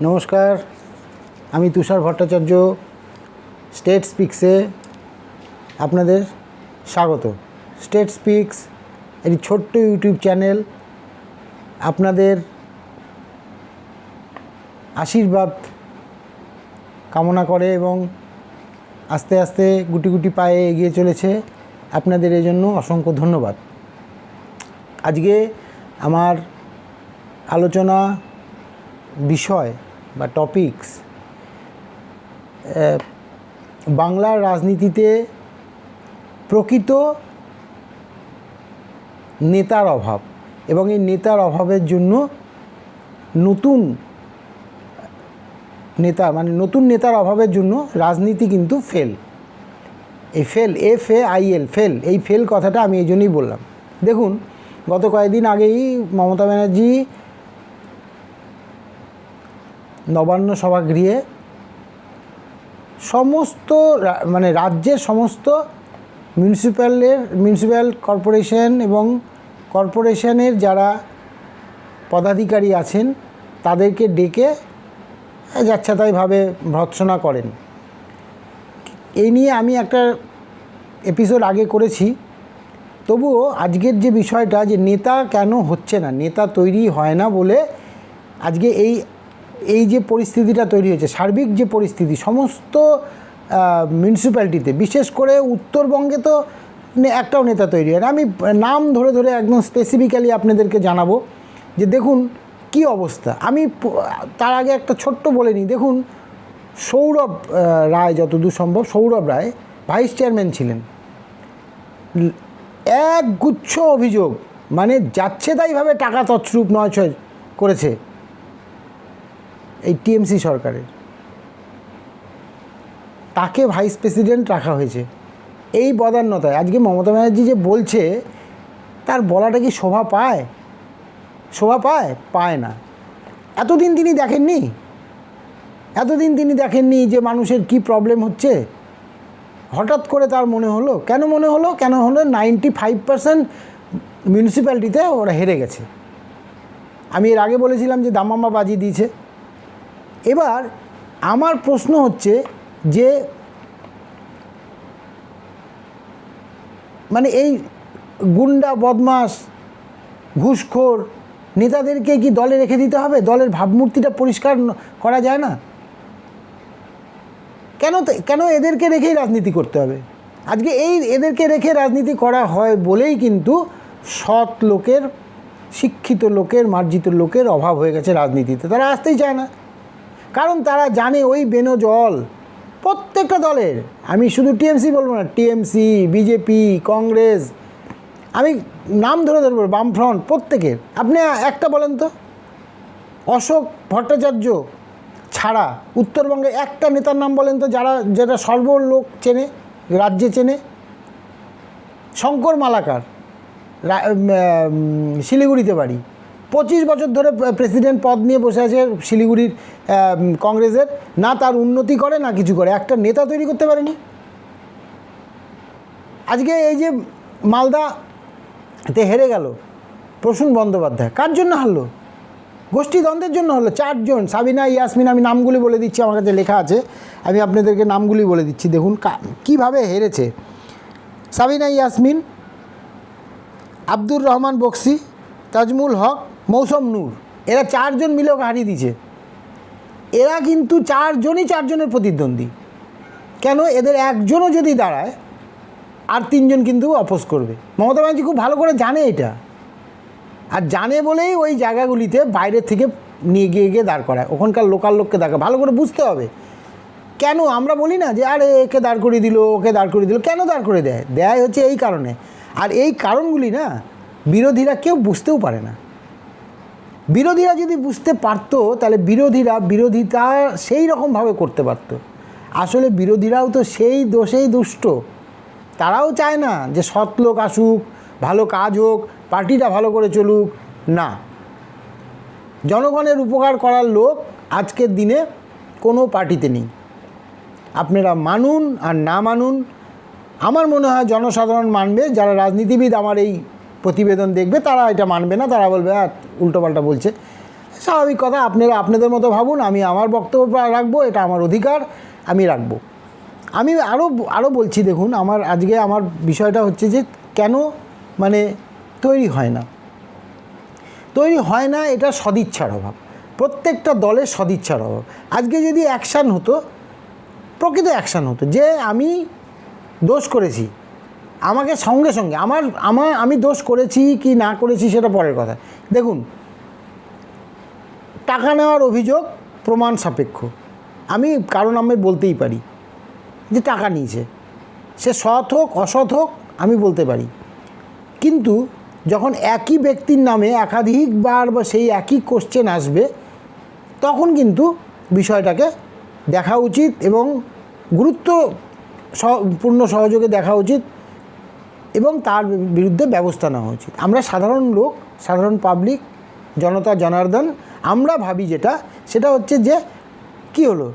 নমস্কার, আমি তুষার ভট্টাচার্য স্টেট স্পিক্সে আপনাদের স্বাগত। স্টেট স্পিক্স একটি ছোট্ট ইউটিউব চ্যানেল, আপনাদের আশীর্বাদ কামনা করে এবং আস্তে আস্তে গুটি গুটি পায়ে এগিয়ে চলেছে। আপনাদের এই জন্য অসংখ্য ধন্যবাদ। আজকে আমার আলোচনা বিষয় বা টপিকস বাংলার রাজনীতিতে প্রকৃত নেতার অভাব এবং এই নেতার অভাবের জন্য নতুন নেতা মানে নতুন নেতার অভাবের জন্য রাজনীতি কিন্তু ফেল এই fail F A I L fail এই ফেল কথাটা আমি এই জন্যই বললাম। দেখুন, গত কয়েকদিন আগেই মমতা ব্যানার্জি নবান্ন সভাগৃহে সমস্ত মানে রাজ্যের সমস্ত মিউনিসিপ্যালের মিউনিসিপ্যাল কর্পোরেশন এবং কর্পোরেশনের যারা পদাধিকারী আছেন, তাদেরকে ডেকে যাচ্ছাতাইভাবে ভর্ৎসনা করেন। এই নিয়ে আমি একটা এপিসোড আগে করেছি। তবুও আজকের যে বিষয়টা যে নেতা কেন হচ্ছে না, নেতা তৈরি হয় না বলে আজকে এই এই যে পরিস্থিতিটা তৈরি হয়েছে, সার্বিক যে পরিস্থিতি, সমস্ত মিউনিসিপ্যালিটিতে বিশেষ করে উত্তরবঙ্গে তো একটাও নেতা তৈরি হয় আমি নাম ধরে ধরে একদম স্পেসিফিক্যালি আপনাদেরকে জানাব যে দেখুন কি অবস্থা। আমি তার আগে একটা ছোট্ট বলে নিই। দেখুন, সৌরভ রায় যতদূর সম্ভব, সৌরভ রায় ভাইস চেয়ারম্যান ছিলেন। এক গুচ্ছ অভিযোগ মানে যাচ্ছে তাইভাবে টাকা তছরূপ নয় ছয় করেছে। এই টিএমসি সরকারের। তাকে ভাইস প্রেসিডেন্ট রাখা হয়েছে। এই বদান্যতায়, আজকে মমতা ব্যানার্জি যে বলছে, তার বলাটা কি শোভা পায়? শোভা পায়? পায় না। এতদিন তিনি দেখেননি? এতদিন তিনি দেখেননি যে মানুষের কি প্রবলেম হচ্ছে? হঠাৎ করে তার মনে হলো। কেন মনে হলো? কেন হলো? নাইনটি ফাইভ পার্সেন্ট মিউনিসিপ্যালিটিতে ওরা হেরে গেছে। আমি এর আগে বলেছিলাম যে দামামা বাজি দিয়েছে। এবার আমার প্রশ্ন হচ্ছে যে মানে এই গুন্ডা বদমাস ঘুষখোর নেতাদেরকে কি দলে রেখে দিতে হবে? দলের ভাবমূর্তিটা পরিষ্কার করা যায় না? কেন কেন এদেরকে রেখেই রাজনীতি করতে হবে? আজকে এই এদেরকে রেখে রাজনীতি করা হয় বলেই কিন্তু সৎ লোকের, শিক্ষিত লোকের, মার্জিত লোকের অভাব হয়ে গেছে রাজনীতিতে। তারা আসতেই চায় না। কারণ তারা জানে ওই বেনো জল। প্রত্যেকটা দলের। আমি শুধু টিএমসি বলব না, টিএমসি, বিজেপি, কংগ্রেস, আমি নাম ধরে ধরবো বামফ্রন্ট, প্রত্যেকের। আপনি একটা বলেন তো, অশোক ভট্টাচার্য ছাড়া উত্তরবঙ্গে একটা নেতার নাম বলেন তো, যারা, যেটা সর্বলোক চেনে, রাজ্যে চেনে? শঙ্কর মালাকার শিলিগুড়িতে বাড়ি। পঁচিশ বছর ধরে প্রেসিডেন্ট পদ নিয়ে বসে আছে শিলিগুড়ির কংগ্রেসের। না তার উন্নতি করে, না কিছু করে। একটা নেতা তৈরি করতে পারেনি। আজকে এই যে মালদাতে হেরে গেল প্রসূন বন্দ্যোপাধ্যায়। কার জন্য হারলো? গোষ্ঠী দ্বন্দ্বের জন্য হলো চারজন, সাবিনা, ইয়াসমিন, আমি নামগুলি বলে দিচ্ছি, আমার কাছে লেখা আছে। আমি আপনাদেরকে নামগুলি বলে দিচ্ছি। দেখুন কীভাবে হেরেছে। সাবিনা, ইয়াসমিন, আব্দুর রহমান বক্সি, তাজমুল হক মৌসম নূর। এরা চারজন মিলে ওকে হারিয়ে দিয়েছে। এরা কিন্তু চারজনই চারজনের প্রতিদ্বন্দ্বী। কেন? এদের একজনও যদি দাঁড়ায়, আর তিনজন কিন্তু অপোজ করবে। মমতা ব্যানার্জি খুব ভালো করে জানে এটা। আর জানে বলেই ওই জায়গাগুলিতে বাইরের থেকে নিয়ে গিয়ে গিয়ে দাঁড় করায়। ওখানকার লোকাল লোককে দেখা। ভালো করে বুঝতে হবে। কেন? আমরা বলি না যে, আরে, একে দাঁড় করিয়ে দিল, ওকে দাঁড় করিয়ে দিল। কেন দাঁড় করে দেয়? দেয় হচ্ছে এই কারণে। আর এই কারণগুলি না, বিরোধীরা কেউ বুঝতেও পারে না। বিরোধীরা যদি বুঝতে পারতো, তাহলে বিরোধীরা বিরোধিতা সেই রকমভাবে করতে পারতো। আসলে বিরোধীরাও তো সেই দোষেই দুষ্ট। তারাও চায় না যে সৎ লোক আসুক, ভালো কাজ হোক, পার্টিটা ভালো করে চলুক, না। জনগণের উপকার করার লোক আজকের দিনে কোনো পার্টিতে নেই। আপনারা মানুন আর না মানুন, আমার মনে হয় জনসাধারণ মানবে, যারা রাজনীতিবিদ, আমার এই প্রতিবেদন দেখবে, তারা এটা মানবে না, তারা বলবে হ্যাঁ উল্টোপাল্টা বলছে। স্বাভাবিক কথা, আপনারা আপনাদের মতো ভাবুন, আমি আমার বক্তব্য রাখব, এটা আমার অধিকার, আমি রাখব। আমি আরও আরও বলছি, দেখুন, আমার আজকে আমার বিষয়টা হচ্ছে যে, কেন মানে তৈরি হয় না? তৈরি হয় না, এটা সদিচ্ছার অভাব। প্রত্যেকটা দলের সদিচ্ছার অভাব। আজকে যদি অ্যাকশান হতো, প্রকৃত অ্যাকশান হতো। যে আমি দোষ করেছি আমাকে সঙ্গে সঙ্গে, আমার আমার, আমি দোষ করেছি কি না করেছি সেটা পরের কথা। দেখুন, টাকা নেওয়ার অভিযোগ প্রমাণ সাপেক্ষ। আমি কারণ আমি বলতেই পারি যে টাকা নিয়েছে। সে সৎ হোক, অসৎ হোক, আমি বলতে পারি। কিন্তু যখন একই ব্যক্তির নামে একাধিকবার বা সেই একই কোশ্চেন আসবে, তখন কিন্তু বিষয়টাকে দেখা উচিত এবং গুরুত্ব পূর্ণ সহযোগে দেখা উচিত। এবং তার বিরুদ্ধে ব্যবস্থা নেওয়া উচিত আমরা সাধারণ লোক, সাধারণ পাবলিক জনতা, জনার্দন, আমরা ভাবি যেটা, সেটা হচ্ছে যে, কি হলো?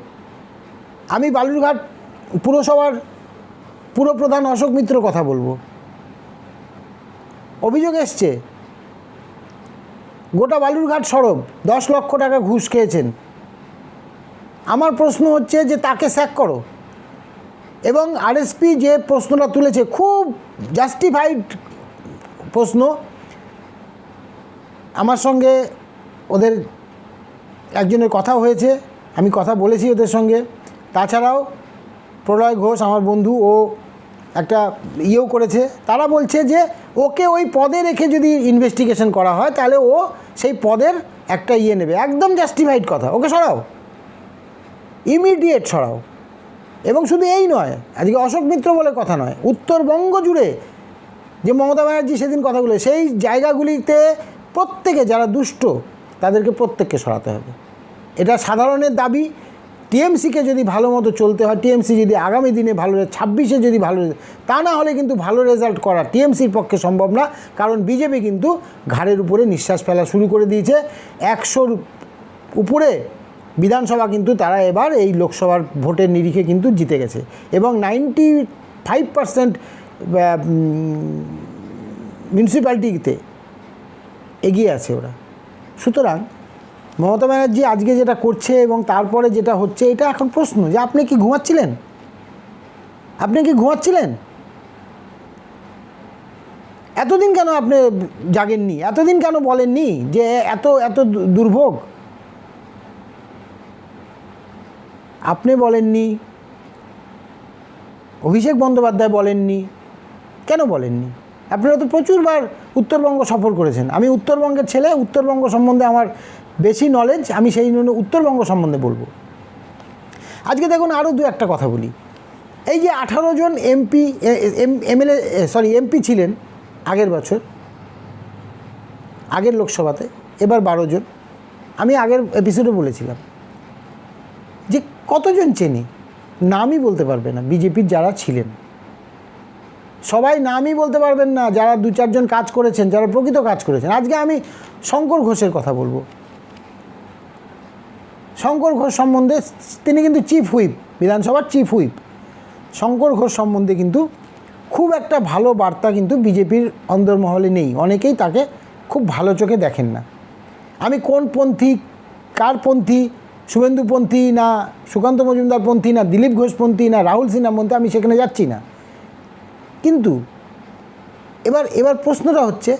আমি বালুরঘাট পুরসভার পুরপ্রধান অশোক মিত্র কথা বলব। অভিযোগ এসছে, গোটা বালুরঘাট সড়ক দশ লক্ষ টাকা ঘুষ খেয়েছেন। আমার প্রশ্ন হচ্ছে যে, তাকে স্যাক করো। এবং আরএসপি যে প্রশ্নটা তুলেছে, খুব জাস্টিফাইড প্রশ্ন। আমার সঙ্গে ওদের একজনের কথা হয়েছে, আমি কথা বলেছি ওদের সঙ্গে। তাছাড়াও প্রলয় ঘোষ, আমার বন্ধু, ও একটা ইয়েও করেছে। তারা বলছে যে, ওকে ওই পদে রেখে যদি ইনভেস্টিগেশন করা হয়, তাহলে ও সেই পদের একটা ইয়ে নেবে। একদম জাস্টিফাইড কথা। ওকে সরাও। ইমিডিয়েট সরাও। এবং শুধু এই নয় আজকে অশোক মিত্র বলে কথা নয়, উত্তরবঙ্গ জুড়ে যে মমতা ব্যানার্জি সেদিন কথাগুলো সেই জায়গাগুলিতে প্রত্যেকে যারা দুষ্ট, তাদেরকে প্রত্যেককে সরাতে হবে। এটা সাধারণের দাবি। টিএমসিকে যদি ভালো মতো চলতে হয়, টিএমসি যদি আগামী দিনে ভালো ছাব্বিশে যদি ভালো তা না হলে কিন্তু ভালো রেজাল্ট করা টিএমসির পক্ষে সম্ভব না, কারণ বিজেপি কিন্তু ঘাড়ের উপরে নিঃশ্বাস ফেলা শুরু করে দিয়েছে। একশোর উপরে বিধানসভা কিন্তু তারা এবার এই লোকসভার ভোটের নিরিখে কিন্তু জিতে গেছে। এবং নাইনটি ফাইভ পার্সেন্ট মিউনিসিপ্যালিটিতে এগিয়ে আছে ওরা। সুতরাং মমতা ব্যানার্জি আজকে যেটা করছে এবং তারপরে যেটা হচ্ছে, এটা এখন প্রশ্ন যে আপনি কি ঘুমাচ্ছিলেন? আপনি কি ঘুমাচ্ছিলেন? এতদিন কেন আপনি জাগেননি? এতদিন কেন বলেননি যে এত এত দুর্ভোগ? আপনি বলেননি, অভিষেক বন্দ্যোপাধ্যায় বলেননি, কেন বলেননি? আপনারা তো প্রচুরবার উত্তরবঙ্গ সফর করেছেন। আমি উত্তরবঙ্গের ছেলে, উত্তরবঙ্গ সম্বন্ধে আমার বেশি নলেজ আমি সেই জন্য উত্তরবঙ্গ সম্বন্ধে বলব। আজকে দেখুন আরও দু একটা কথা বলি। এই যে আঠারো জন এমপি এমএলএ সরি এমপি ছিলেন আগের বছর, আগের লোকসভাতে, এবার বারো জন। আমি আগের এপিসোডে বলেছিলাম। যে কতজন চেনে? নামই বলতে পারবে না, বিজেপির যারা ছিলেন। সবাই নামই বলতে পারবেন না, যারা দু চারজন কাজ করেছেন, যারা প্রকৃত কাজ করেছেন। আজকে আমি শঙ্কর ঘোষের কথা বলব। শঙ্কর ঘোষ সম্বন্ধে তিনি কিন্তু চিফ হুইপ, বিধানসভার চিফ হুইপ। শঙ্কর ঘোষ সম্বন্ধে কিন্তু খুব একটা ভালো বার্তা কিন্তু বিজেপির অন্দরমহলে নেই। অনেকেই তাকে খুব ভালো চোখে দেখেন না। আমি কোন পন্থী, কার পন্থী শুভেন্দুপন্থী না সুকান্ত মজুমদার পন্থী না দিলীপ ঘোষপন্থী না রাহুল সিনহা পন্থী, আমি সেখানে যাচ্ছি না। কিন্তু এবার এবার প্রশ্নটা হচ্ছে,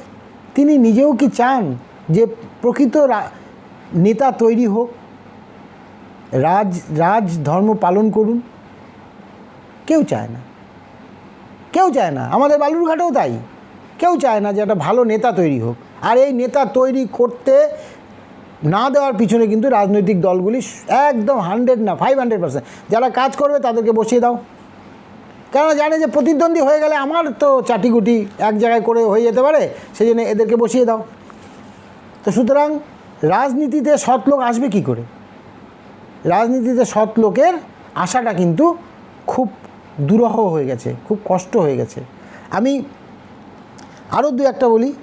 তিনি নিজেও কি চান যে প্রকৃত নেতা তৈরি হোক? রাজ রাজ ধর্ম পালন করুন? কেউ চায় না। কেউ চায় না। আমাদের বালুরঘাটেও তাই। কেউ চায় না যে একটা ভালো নেতা তৈরি হোক। আর এই নেতা তৈরি করতে না দেওয়ার পিছনে কিন্তু রাজনৈতিক দলগুলি একদম হান্ড্রেড না ফাইভ হান্ড্রেড পার্সেন্ট যারা কাজ করবে তাদেরকে বসিয়ে দাও। কেননা জানে যে প্রতিদ্বন্দ্বী হয়ে গেলে আমার তো চাটিগুটি এক জায়গায় করে হয়ে যেতে পারে সেই জন্য এদেরকে বসিয়ে দাও। তো সুতরাং রাজনীতিতে সৎ লোক আসবে কি করে? রাজনীতিতে সৎ লোকের আশাটা কিন্তু খুব দুরহ হয়ে গেছে, খুব কষ্ট হয়ে গেছে। আমি আরও দু একটা বলি।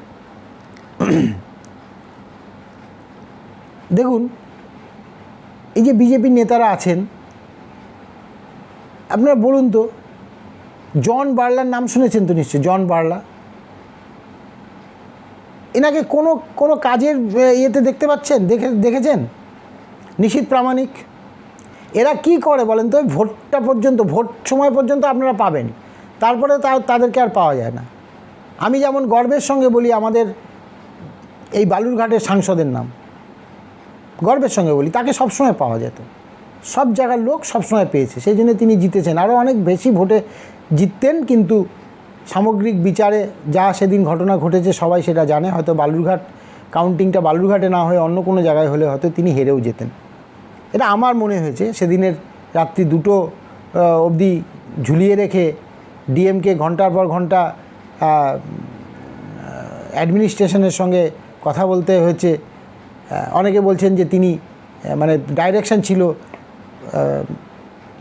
দেখুন, এই যে বিজেপির নেতারা আছেন, আপনারা বলুন তো, জন বার্লার নাম শুনেছেন তো নিশ্চয়ই, জন বার্লা? এনাকে কোনো কোনো কাজের ইয়েতে দেখতে পাচ্ছেন? দেখে, দেখেছেন? নিশীত প্রামাণিক? এরা কি করে বলেন তো? ভোটটা পর্যন্ত, ভোট সময় পর্যন্ত আপনারা পাবেন। তারপরে তা তাদেরকে আর পাওয়া যায় না। আমি যেমন গর্বের সঙ্গে বলি আমাদের এই বালুরঘাটের সাংসদের নাম। গর্বের সঙ্গে বলি, তাকে সবসময় পাওয়া যেত। সব জায়গার লোক সবসময় পেয়েছে। সেই জন্য তিনি জিতেছেন। আরও অনেক বেশি ভোটে জিততেন, কিন্তু সামগ্রিক বিচারে যা সেদিন ঘটনা ঘটেছে সবাই সেটা জানে। হয়তো বালুরঘাট কাউন্টিংটা বালুরঘাটে না হয়ে অন্য কোনো জায়গায় হলে হয়তো তিনি হেরেও যেতেন। এটা আমার মনে হয়েছে। সেদিনের রাত্রি দুটো অবধি ঝুলিয়ে রেখে ডিএমকে ঘণ্টার পর ঘণ্টা অ্যাডমিনিস্ট্রেশনের সঙ্গে কথা বলতে হয়েছে। অনেকে বলছেন যে তিনি মানে ডাইরেকশন ছিল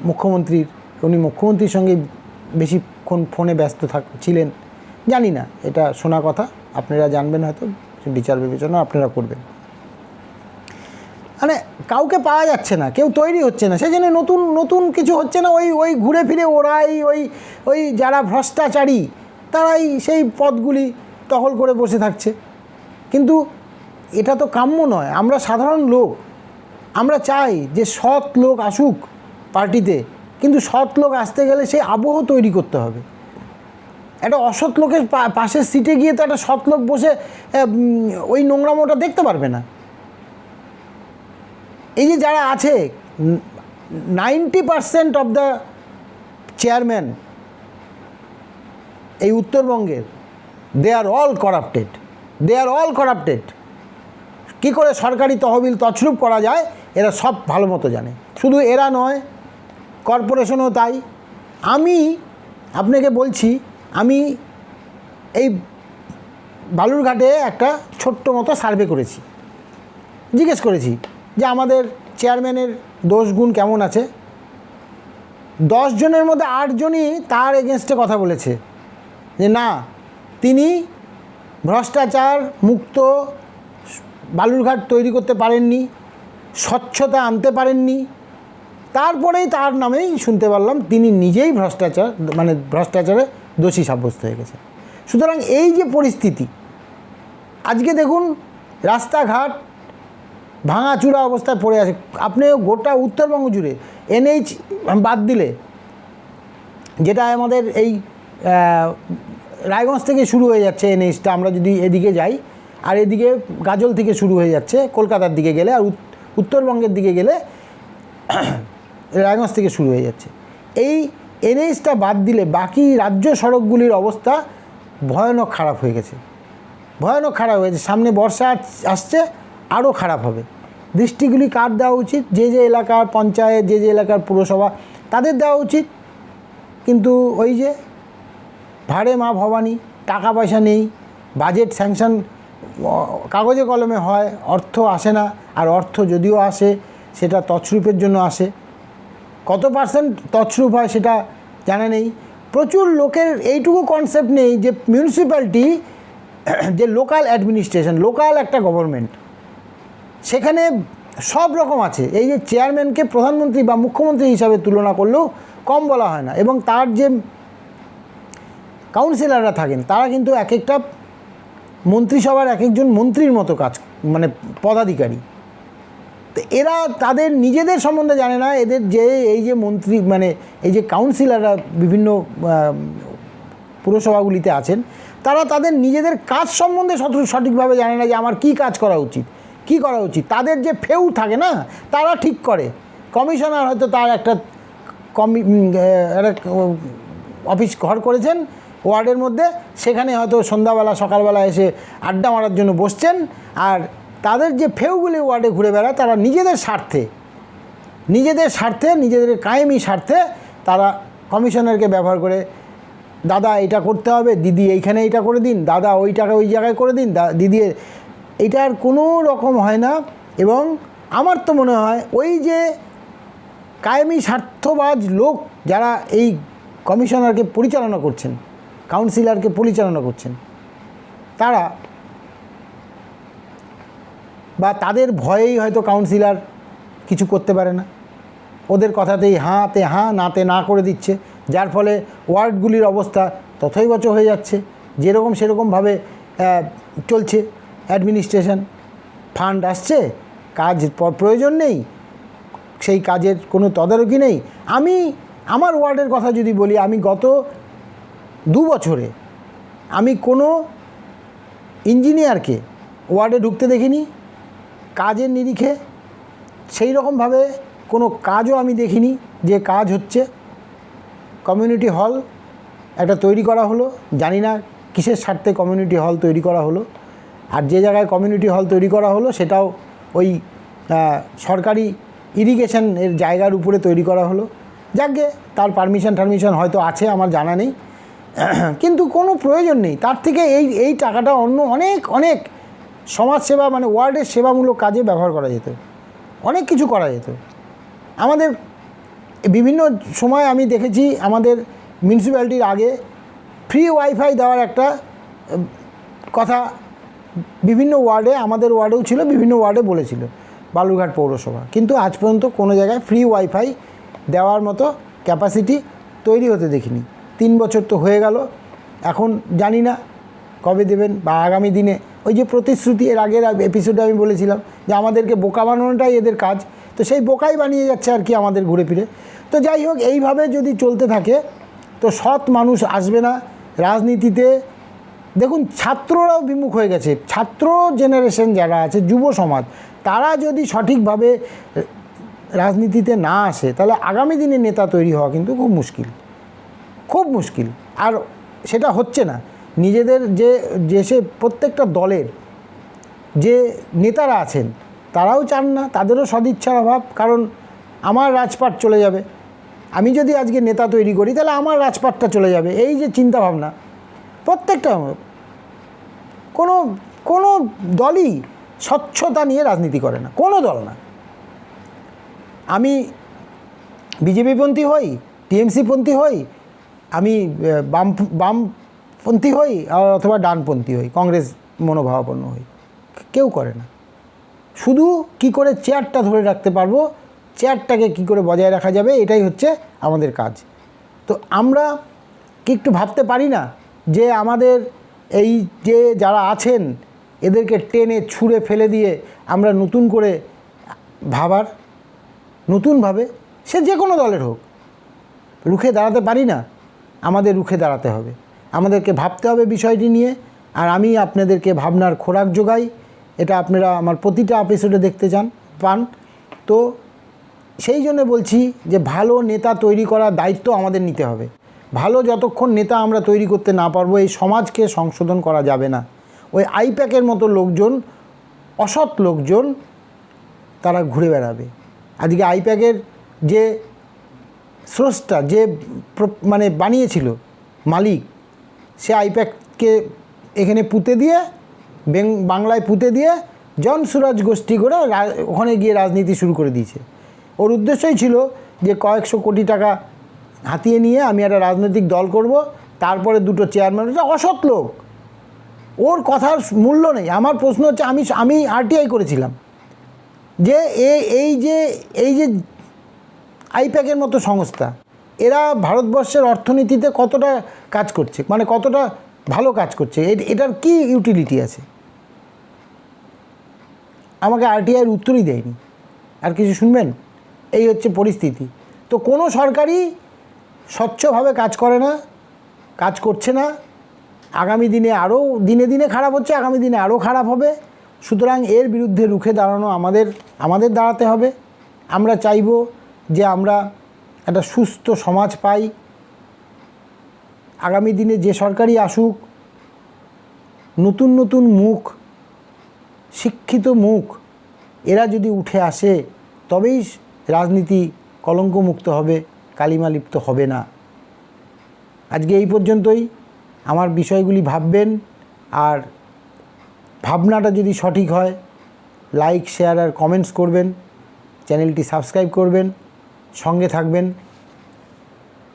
মুখ্যমন্ত্রীর। উনি মুখ্যমন্ত্রীর সঙ্গে বেশিক্ষণ ফোনে ব্যস্ত থাক, ছিলেন, জানি না। এটা শোনা কথা, আপনারা জানবেন হয়তো, বিচার বিবেচনা আপনারা করবেন। মানে কাউকে পাওয়া যাচ্ছে না, কেউ তৈরি হচ্ছে না সেই জন্য নতুন নতুন কিছু হচ্ছে না, ওই ওই ঘুরে ফিরে ওরাই, ওই ওই যারা ভ্রষ্টাচারী, তারাই সেই পদগুলি দখল করে বসে থাকছে। কিন্তু এটা তো কাম্য নয়। আমরা সাধারণ লোক। আমরা চাই যে সৎ লোক আসুক পার্টিতে, কিন্তু সৎ লোক আসতে গেলে সেই আবহ তৈরি করতে হবে। একটা অসৎ লোকের পাশের সিটে গিয়ে তো একটা সৎ লোক বসে ওই নোংরামোটা দেখতে পারবে না। এই যে যারা আছে ninety percent of the chairman এই উত্তরবঙ্গের they are all corrupted they are all corrupted কী করে সরকারি তহবিল তছরূপ করা যায়, এরা সব ভালো মতো জানে। শুধু এরা নয়, কর্পোরেশনও তাই। আমি আপনাকে বলছি, আমি এই বালুরঘাটে একটা ছোট্ট মতো সার্ভে করেছি। জিজ্ঞেস করেছি যে আমাদের চেয়ারম্যানের দোষ গুণ কেমন আছে? দশ জনের মধ্যে আটজনই তার এগেনস্টে কথা বলেছে। যে না, তিনি ভ্রষ্টাচার, মুক্ত বালুরঘাট তৈরি করতে পারেননি, স্বচ্ছতা আনতে পারেননি। তারপরেই তার নামেই শুনতে পারলাম তিনি নিজেই ভ্রষ্টাচার মানে ভ্রষ্টাচারে দোষী সাব্যস্ত হয়ে গেছে। সুতরাং এই যে পরিস্থিতি, আজকে দেখুন রাস্তাঘাট ভাঙাচুরা অবস্থায় পড়ে আছে। আপনি গোটা উত্তরবঙ্গ জুড়ে এনএইচ বাদ দিলে, যেটা আমাদের এই রায়গঞ্জ থেকে শুরু হয়ে যাচ্ছে এনএইচটা, আমরা যদি এদিকে যাই আর এদিকে গাজল থেকে শুরু হয়ে যাচ্ছে, কলকাতার দিকে গেলে আর উত- উত্তরবঙ্গের দিকে গেলে রায়গঞ্জ থেকে শুরু হয়ে যাচ্ছে। এই এনএইচটা বাদ দিলে বাকি রাজ্য সড়কগুলির অবস্থা ভয়ানক খারাপ হয়ে গেছে। ভয়ানক খারাপ হয়েছে সামনে বর্ষা আসছে, আরও খারাপ হবে। দৃষ্টিগুলি কার দেওয়া উচিত? যে যে এলাকার পঞ্চায়েত, যে যে এলাকার পুরসভা, তাদের দেওয়া উচিত। কিন্তু ওই যে ভাড়ে মা ভবানী, টাকা পয়সা নেই, বাজেট স্যাংশন কাগজে কলমে হয়, অর্থ আসে না, আর অর্থ যদিও আসে, সেটা তছরূপের জন্য আসে। কত পার্সেন্ট তছরূপ হয় সেটা জানা নেই। প্রচুর লোকের এইটুকু কনসেপ্ট নেই যে মিউনিসিপ্যালিটি যে লোকাল অ্যাডমিনিস্ট্রেশন লোকাল একটা গভর্নমেন্ট সেখানে সব রকম আছে। এই যে চেয়ারম্যানকে প্রধানমন্ত্রী বা মুখ্যমন্ত্রী হিসাবে তুলনা করলেও কম বলা হয় না। এবং তার যে কাউন্সিলররা থাকেন, তারা কিন্তু এক একটা মন্ত্রিসভার এক একজন মন্ত্রীর মতো কাজ মানে পদাধিকারী। তো এরা তাদের নিজেদের সম্বন্ধে জানে না, এদের যে এই যে মন্ত্রী মানে এই যে কাউন্সিলররা বিভিন্ন পুরসভাগুলিতে আছেন, তারা তাদের নিজেদের কাজ সম্বন্ধে সঠিকভাবে জানে না যে আমার কি কাজ করা উচিত, কি করা উচিত। তাদের যে ফেউ থাকে না, তারা ঠিক করে। কমিশনার হয়তো তার একটা কমি একটা অফিস ঘর করেছেন ওয়ার্ডের মধ্যে, সেখানে হয়তো সন্ধ্যাবেলা, সকালবেলা এসে আড্ডা মারার জন্য বসছেন। আর তাদের যে ফেউগুলি ওয়ার্ডে ঘুরে বেড়ায়, তারা নিজেদের স্বার্থে নিজেদের স্বার্থে, নিজেদের কায়েমি স্বার্থে তারা কমিশনারকে ব্যবহার করে, দাদা, এটা করতে হবে, দিদি এইখানে এটা করে দিন, দাদা ওই টাকা ওই জায়গায় করে দিন দিদি এটার কোনো রকম হয় না। এবং আমার তো মনে হয়, ওই যে কায়েমি স্বার্থবাজ লোক যারা এই কমিশনারকে পরিচালনা করছেন কাউন্সিলরকে পরিচালনা করছেন। তারা বা তাদের ভয়েই হয়তো কাউন্সিলার কিছু করতে পারে না। ওদের কথাতেই হাঁতে হাঁ নাতে না করে দিচ্ছে, যার ফলে ওয়ার্ডগুলির অবস্থা তথৈবচ হয়ে যাচ্ছে। যেরকম সেরকমভাবে চলছে অ্যাডমিনিস্ট্রেশন। ফান্ড আসছে, কাজ প্রয়োজন নেই, সেই কাজের কোনো তদারকি নেই। আমি, আমার ওয়ার্ডের কথা যদি বলি, আমি গত দু বছরে আমি কোনো ইঞ্জিনিয়ারকে ওয়ার্ডে ঢুকতে দেখিনি, কাজের নিরিখে সেই রকমভাবে কোনো কাজও আমি দেখিনি, যে কাজ হচ্ছে কমিউনিটি হল একটা তৈরি করা হলো, জানি না কিসের স্বার্থে কমিউনিটি হল তৈরি করা হলো, আর যে জায়গায় কমিউনিটি হল তৈরি করা হলো সেটাও ওই সরকারি ইরিগেশন এর জায়গার উপরে তৈরি করা হলো। যাকে তার পারমিশন টারমিশন হয়তো আছে, আমার জানা নেই। কিন্তু কোনো প্রয়োজন নেই। তার থেকে এই এই টাকাটা অন্য অনেক অনেক সমাজসেবা মানে ওয়ার্ডের সেবামূলক কাজে ব্যবহার করা যেত। অনেক কিছু করা যেত। আমাদের বিভিন্ন সময় আমি দেখেছি আমাদের মিউনিসিপ্যালিটির আগে ফ্রি ওয়াইফাই দেওয়ার একটা কথা বিভিন্ন ওয়ার্ডে, আমাদের ওয়ার্ডেও ছিল, বিভিন্ন ওয়ার্ডে বলেছিল বালুরঘাট পৌরসভা। কিন্তু আজ পর্যন্ত কোনো জায়গায় ফ্রি ওয়াইফাই দেওয়ার মতো ক্যাপাসিটি তৈরি হতে দেখিনি। তিন বছর তো হয়ে গেল। এখন জানি না কবে দেবেন বা আগামী দিনে। ওই যে প্রতিশ্রুতি এর আগের এপিসোডে আমি বলেছিলাম যে আমাদেরকে বোকা বানানোটাই এদের কাজ। তো সেই বোকাই বানিয়ে যাচ্ছে আর কি আমাদের ঘুরে ফিরে। তো যাই হোক, এইভাবে যদি চলতে থাকে, তো সৎ মানুষ আসবে না রাজনীতিতে। দেখুন, ছাত্ররাও বিমুখ হয়ে গেছে। ছাত্র জেনারেশন যারা আছে, যুব সমাজ, তারা যদি সঠিকভাবে রাজনীতিতে না আসে, তাহলে আগামী দিনে নেতা তৈরি হওয়া কিন্তু খুব মুশকিল। খুব মুশকিল। আর সেটা হচ্ছে না। নিজেদের যে যে সে প্রত্যেকটা দলের যে নেতারা আছেন, তারাও চান না, তাদেরও সদিচ্ছার অভাব, কারণ আমার রাজপাট চলে যাবে। আমি যদি আজকে নেতা তৈরি করি, তাহলে আমার রাজপাটটা চলে যাবে। এই যে চিন্তা ভাবনা প্রত্যেকটা কোনো কোনো দলই স্বচ্ছতা নিয়ে রাজনীতি করে না, কোনো দল না। আমি বিজেপিপন্থী হই, টিএমসিপন্থী হই আমি বাম, বামপন্থী হই অথবা ডানপন্থী হই, কংগ্রেস মনোভাবাপন্ন হই। কেউ করে না। শুধু কি করে চেয়ারটা ধরে রাখতে পারব, চেয়ারটাকে কি করে বজায় রাখা যাবে, এটাই হচ্ছে আমাদের কাজ। তো আমরা কি একটু ভাবতে পারি না যে আমাদের এই যে যারা আছেন, এদেরকে টেনে ছুঁড়ে ফেলে দিয়ে আমরা নতুন করে ভাবার, নতুনভাবে, সে যে কোনো দলের হোক, রুখে দাঁড়াতে পারি না। আমাদের রুখে দাঁড়াতে হবে। আমাদেরকে ভাবতে হবে বিষয়টি নিয়ে, আর আমি আপনাদেরকে ভাবনার খোরাক যোগাই। এটা আপনারা আমার প্রতিটা এপিসোডে দেখতে চান, পান। তো সেই জন্য বলছি যে ভালো নেতা তৈরি করার দায়িত্ব আমাদের নিতে হবে। ভালো যতক্ষণ নেতা আমরা তৈরি করতে না পারব, এই সমাজকে সংশোধন করা যাবে না। ওই আইপ্যাকের মতো লোকজন, অসৎ লোকজন, তারা ঘুরে বেড়াবে। আজকে আইপ্যাকের যে স্রষ্টা যে মানে বানিয়েছিল, মালিক, সে আইপ্যাককে এখানে পুঁতে দিয়ে বাংলায় পুঁতে দিয়ে জন সুরাজ গোষ্ঠী করে ওখানে গিয়ে রাজনীতি শুরু করে দিয়েছে। ওর উদ্দেশ্যই ছিল যে কয়েকশো কোটি টাকা হাতিয়ে নিয়ে আমি একটা রাজনৈতিক দল করব, তারপরে দুটো চেয়ারম্যান এটা অসৎ লোক। ওর কথার মূল্য নেই। আমার প্রশ্ন হচ্ছে আমি আমি আরটিআই করেছিলাম। যে এই যে এই যে আইপ্যাকের মতো সংস্থা। এরা ভারতবর্ষের অর্থনীতিতে কতটা কাজ করছে? মানে কতটা ভালো কাজ করছে? এটার কি ইউটিলিটি আছে? আমাকে আরটিআইয়ের উত্তরই দেয়নি। আর কিছু শুনবেন? এই হচ্ছে পরিস্থিতি। তো কোনো সরকারই স্বচ্ছভাবে কাজ করে না, কাজ করছে না। আগামী দিনে আরও, দিনে দিনে খারাপ হচ্ছে, আগামী দিনে আরও খারাপ হবে। সুতরাং এর বিরুদ্ধে রুখে দাঁড়ানো আমাদের আমাদের দাঁড়াতে হবে। আমরা চাইব যে আমরা একটা সুস্থ সমাজ পাই। আগামী দিনে যে সরকারই আসুক, নতুন নতুন মুখ, শিক্ষিত মুখ, এরা যদি উঠে আসে, তবেই রাজনীতি কলঙ্কমুক্ত হবে কালিমালিপ্ত হবে না। আজকে এই পর্যন্তই। আমার বিষয়গুলি ভাববেন, আর ভাবনাটা যদি সঠিক হয় লাইক শেয়ার আর কমেন্টস করবেন। চ্যানেলটি সাবস্ক্রাইব করবেন। সঙ্গে থাকবেন।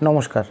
নমস্কার।